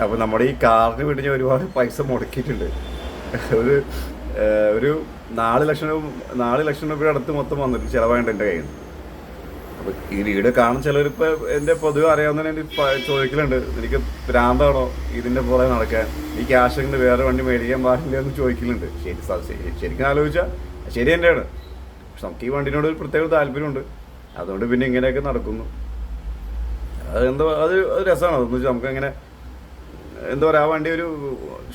അപ്പോൾ നമ്മുടെ ഈ കാറിന് വേണ്ടി ഞാൻ ഒരുപാട് പൈസ മുടക്കിയിട്ടുണ്ട്. ഒരു ഒരു നാല് ലക്ഷം രൂപ നാല് ലക്ഷം രൂപയുടെ അടുത്ത് മൊത്തം വന്നിട്ട് ചിലവായിട്ട് എന്റെ കയ്യിൽ നിന്ന്. അപ്പോൾ ഈ വീഡിയോ കാണുന്ന ചിലരിപ്പോൾ എന്റെ പൊതുവെ അറിയാവുന്ന ചോദിക്കലുണ്ട്. എനിക്ക് ഭ്രാന്താണോ ഇതിന്റെ പുറകെ നടക്കാൻ? ഈ ക്യാഷ് കൊണ്ട് വേറെ വണ്ടി മേടിക്കാൻ പാടില്ല എന്ന് ചോദിക്കലുണ്ട്. ശരി ശരിക്കും ആലോചിച്ചാൽ ശരി തന്നെയാണ്. പക്ഷെ നമുക്ക് ഈ വണ്ടിനോട് ഒരു പ്രത്യേക താല്പര്യമുണ്ട്. അതുകൊണ്ട് പിന്നെ ഇങ്ങനെയൊക്കെ നടക്കുന്നു. അത് എന്താ അത് രസമാണ്. അതെന്ന് വെച്ചാൽ നമുക്ക് അങ്ങനെ എന്താ പറയുക ആ വണ്ടി ഒരു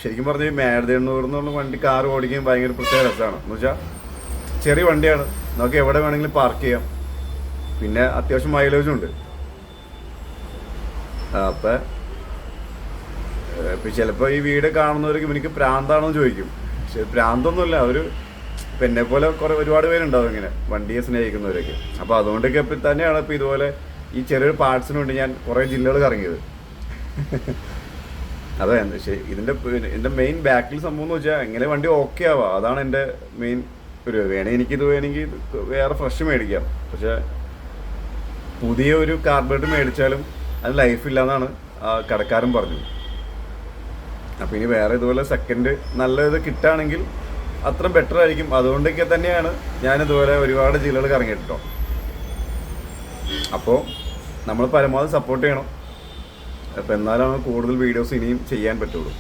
ശരിക്കും പറഞ്ഞാൽ എന്ന് വണ്ടി കാർ ഓടിക്കാൻ ഭയങ്കര പ്രത്യേക രസമാണ്. എന്ന് വെച്ചാൽ ചെറിയ വണ്ടിയാണ്. നമുക്ക് എവിടെ വേണമെങ്കിലും പാർക്ക് ചെയ്യാം. പിന്നെ അത്യാവശ്യം മൈലേജും ഉണ്ട്. അപ്പം ഇപ്പം ചിലപ്പോൾ ഈ വീട് കാണുന്നവർക്ക് എനിക്ക് പ്രാന്താണോ ചോദിക്കും. പക്ഷെ പ്രാന്തൊന്നുമില്ല ഒരു ഇപ്പം എന്നെ പോലെ കുറേ ഒരുപാട് പേരുണ്ടാവും ഇങ്ങനെ വണ്ടിയെ സ്നേഹിക്കുന്നവരൊക്കെ. അപ്പോൾ അതുകൊണ്ടൊക്കെ ഇപ്പം തന്നെയാണ് ഇപ്പോൾ ഇതുപോലെ ഈ ചെറിയൊരു പാർട്സിന് വേണ്ടി ഞാൻ കുറേ ജില്ലകൾ കറങ്ങിയത്. അതെ ഇതിന്റെ എന്റെ മെയിൻ ബാക്കിൽ സംഭവം എന്ന് വെച്ചാൽ എങ്ങനെ വണ്ടി ഓക്കെ ആവാം അതാണ് എന്റെ മെയിൻ ഒരു വേണേ എനിക്കിത് വേണമെങ്കിൽ വേറെ ഫ്രഷ് മേടിക്കാം. പക്ഷെ പുതിയ ഒരു കാർബറേറ്റർ മേടിച്ചാലും അത് ലൈഫ് ഇല്ലാന്നാണ് ആ കടക്കാരൻ പറഞ്ഞത്. അപ്പോൾ ഇനി വേറെ ഇതുപോലെ സെക്കൻഡ് നല്ല ഇത് കിട്ടുകയാണെങ്കിൽ അത്ര ബെറ്റർ ആയിരിക്കും. അതുകൊണ്ടൊക്കെ തന്നെയാണ് ഞാൻ ഇതുപോലെ ഒരുപാട് ജില്ലകൾ കറങ്ങിയിട്ടോ. അപ്പോൾ നമ്മൾ പരമാവധി സപ്പോർട്ട് ചെയ്യണം. അപ്പോൾ എന്നാലാണ് കൂടുതൽ വീഡിയോസ് ഇനിയും ചെയ്യാൻ പറ്റുള്ളൂ.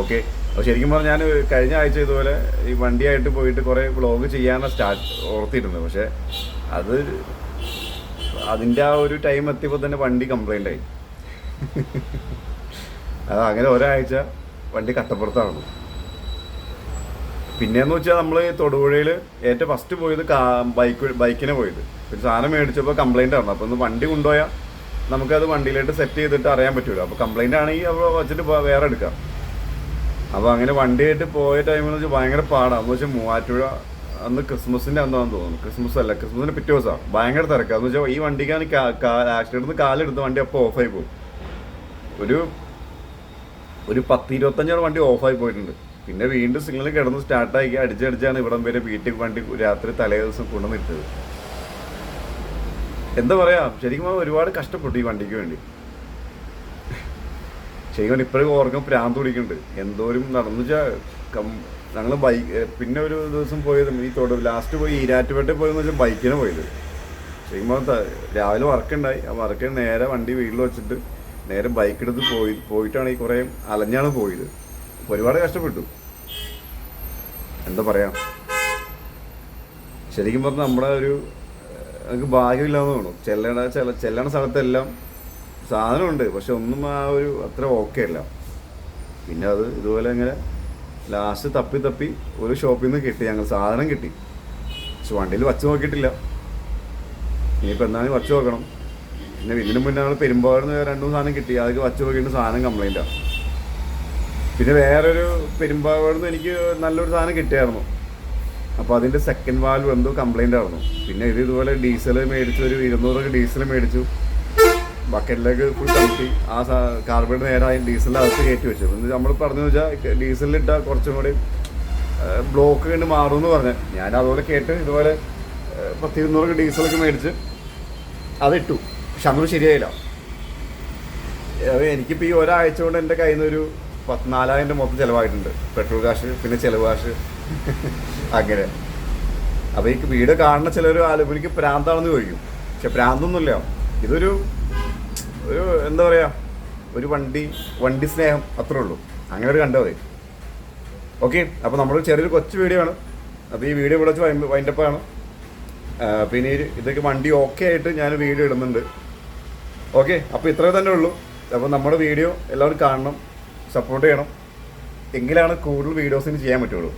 ഓക്കെ അപ്പോൾ ശരിക്കും പറഞ്ഞാൽ ഞാൻ കഴിഞ്ഞ ആഴ്ച ഇതുപോലെ ഈ വണ്ടിയായിട്ട് പോയിട്ട് കുറേ വ്ളോഗ് ചെയ്യാനാണ് സ്റ്റാർട്ട് ഓർത്തിരുന്നത്. പക്ഷേ അത് അതിന്റെ ആ ഒരു ടൈം എത്തിയപ്പോൾ തന്നെ വണ്ടി കംപ്ലൈന്റ് ആയി. അത് അങ്ങനെ ഒരാഴ്ച വണ്ടി കട്ടപ്പുറത്താണ്. പിന്നെയെന്ന് വെച്ചാൽ നമ്മൾ തൊടുപുഴയിൽ ഏറ്റവും ഫസ്റ്റ് പോയത് ബൈക്ക് ബൈക്കിനെ പോയത്. ഒരു സാധനം മേടിച്ചപ്പോൾ കംപ്ലൈന്റ് ആയിരുന്നു. അപ്പോൾ ഒന്ന് വണ്ടി കൊണ്ടുപോയാൽ നമുക്കത് വണ്ടിയിലോട്ട് സെറ്റ് ചെയ്തിട്ട് അറിയാൻ പറ്റുമല്ലോ അപ്പോൾ കംപ്ലൈന്റ് ആണെങ്കിൽ അവിടെ വെച്ചിട്ട് വേറെ എടുക്കാം. അപ്പോൾ അങ്ങനെ വണ്ടിയായിട്ട് പോയ ടൈമെന്ന് വെച്ചാൽ ഭയങ്കര പാടാണ് എന്ന് വെച്ചാൽ മൂവാറ്റുപുഴ അന്ന് ക്രിസ്മസിന്റെ അന്നാന്ന് തോന്നുന്നു. ക്രിസ്മസ് അല്ല ക്രിസ്മസിന്റെ പിറ്റേ ദിവസമാണ് ഭയങ്കര തിരക്കാണ് എന്ന് വെച്ചാൽ ഈ വണ്ടിക്കാണ് ആക്സിഡന്റ് കാലെടുത്ത് വണ്ടി അപ്പോൾ ഓഫായി പോകും ഒരു ഒരു പത്ത് ഇരുപത്തഞ്ചോളം വണ്ടി ഓഫായി പോയിട്ടുണ്ട്. പിന്നെ വീണ്ടും സിഗ്നൽ കിടന്ന് സ്റ്റാർട്ടാക്കി അടിച്ചടിച്ചാണ് ഇവിടം വരെ വീട്ടിൽ വണ്ടി രാത്രി തലേ ദിവസം കൊണ്ടുവന്നിട്ടത് എന്താ പറയാ ശരിക്കും ഒരുപാട് കഷ്ടപ്പെട്ടു ഈ വണ്ടിക്ക് വേണ്ടി. ശരിക്കും ഇപ്പോഴും ഓർക്കും പ്രാന്ത് പിടിക്കുന്നുണ്ട് എന്തോരും നടന്നു വെച്ചാൽ ഞങ്ങൾ ബൈക്ക് പിന്നെ ഒരു ദിവസം പോയത് ഈ തൊടു ലാസ്റ്റ് പോയി ഈരാറ്റുപേട്ട പോയെന്ന് വെച്ചാൽ ബൈക്കിന് പോയത്. ശരിക്കും രാവിലെ വർക്കുണ്ടായി. ആ വർക്ക് നേരെ വണ്ടി വീട്ടിൽ വെച്ചിട്ട് നേരെ ബൈക്ക് എടുത്ത് പോയി പോയിട്ടാണ് ഈ കുറേ അലഞ്ഞാണ് പോയത്. ഒരുപാട് കഷ്ടപ്പെട്ടു. എന്താ പറയാ? ശരിക്കും പറഞ്ഞാൽ നമ്മുടെ ഒരു നമുക്ക് ഭാഗ്യമില്ലാന്ന് തോന്നും ചെല്ലണ ചില ചെല്ലണ സ്ഥലത്തെല്ലാം സാധനമുണ്ട്. പക്ഷെ ഒന്നും ആ ഒരു അത്ര ഓക്കെ അല്ല. പിന്നെ അത് ഇതുപോലെ ഇങ്ങനെ ലാസ്റ്റ് തപ്പി തപ്പി ഒരു ഷോപ്പിൽ നിന്ന് കിട്ടി. ഞങ്ങൾ സാധനം കിട്ടി. പക്ഷെ വണ്ടിയിൽ വച്ച് നോക്കിയിട്ടില്ല. ഇനിയിപ്പോൾ എന്നാലും വച്ച് നോക്കണം. പിന്നെ ഇതിനു മുന്നേ നമ്മൾ പെരുമ്പാടുന്ന് രണ്ടു മൂന്ന് സാധനം കിട്ടി. അതൊക്കെ വച്ച് നോക്കിയിട്ട് സാധനം കംപ്ലൈന്റാണ് പിന്നെ വേറൊരു പെരുമ്പാവൂർന്ന് എനിക്ക് നല്ലൊരു സാധനം കിട്ടിയായിരുന്നു. അപ്പോൾ അതിന്റെ സെക്കൻഡ് വാൽവ് എന്തോ കംപ്ലൈന്റ് ആയിരുന്നു പിന്നെ ഇത് ഇതുപോലെ ഡീസൽ മേടിച്ചു ഒരു ഇരുന്നൂറ് ഡീസൽ മേടിച്ചു. ബക്കറ്റിലേക്ക് ഫുൾ കമത്തി ആ കാർബൺ നേരെ ഡീസലിനകത്ത് കയറ്റി വെച്ചു. എന്നിട്ട് നമ്മൾ പറഞ്ഞു വെച്ചാൽ ഡീസലിലിട്ടാൽ കുറച്ചും കൂടി ബ്ലോക്ക് കണ്ട് മാറുമെന്ന് പറഞ്ഞു. ഞാൻ അതുപോലെ കേട്ട് ഇതുപോലെ പത്ത് ഇരുന്നൂറ് ഡീസലൊക്കെ മേടിച്ച് അതിട്ടു. പക്ഷെ അതൊന്നും ശരിയായില്ല. എനിക്കിപ്പോൾ ഈ ഒരാഴ്ച കൊണ്ട് എന്റെ കയ്യിൽ നിന്ന് ഒരു പത്തിനാലായിരം മൊത്തം ചിലവായിട്ടുണ്ട്. പെട്രോൾ കാശ് പിന്നെ ചിലവ് കാശ്. അങ്ങനെ. അപ്പോൾ ഈ വീട് കാണുന്ന ചിലർ ആലോചിക്കും എനിക്ക് പ്രാന്താണെന്ന് ചോദിക്കും. പക്ഷെ പ്രാന്തൊന്നുമില്ല. ഇതൊരു ഒരു എന്താ പറയുക ഒരു വണ്ടി വണ്ടി സ്നേഹം അത്രേ ഉള്ളൂ. അങ്ങനെ ഒരു കണ്ടാൽ മതി. ഓക്കെ അപ്പോൾ നമ്മൾ ചെറിയൊരു കൊച്ചു വീഡിയോ ആണ്. അപ്പോൾ ഈ വീഡിയോ ഇവിടെ വെച്ച് വൈൻഡപ്പാണ് പിന്നെ ഇതൊക്കെ വണ്ടി ഓക്കെ ആയിട്ട് ഞാൻ വീഡിയോ ഇടുന്നുണ്ട്. ഓക്കെ അപ്പോൾ ഇത്രേ തന്നെ ഉള്ളൂ. അപ്പോൾ നമ്മുടെ വീഡിയോ എല്ലാവരും കാണണം സപ്പോർട്ട് ചെയ്യണം. എങ്കിലാണ് കൂടുതൽ വീഡിയോസിന് ചെയ്യാൻ പറ്റുള്ളൂ.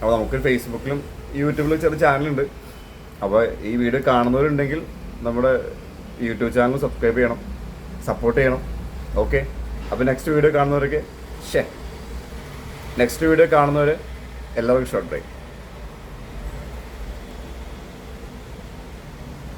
അപ്പോൾ നമുക്ക് ഫേസ്ബുക്കിലും യൂട്യൂബിലും ചെറിയ ചാനലുണ്ട് അപ്പോൾ ഈ വീഡിയോ കാണുന്നവരുണ്ടെങ്കിൽ നമ്മുടെ യൂട്യൂബ് ചാനൽ സബ്സ്ക്രൈബ് ചെയ്യണം. സപ്പോർട്ട് ചെയ്യണം. ഓക്കെ അപ്പോൾ നെക്സ്റ്റ് വീഡിയോ കാണുന്നവർക്ക് ഷേ നെക്സ്റ്റ് വീഡിയോ കാണുന്നവർ എല്ലാവർക്കും ഷോർട്ട് ബ്രേക്ക്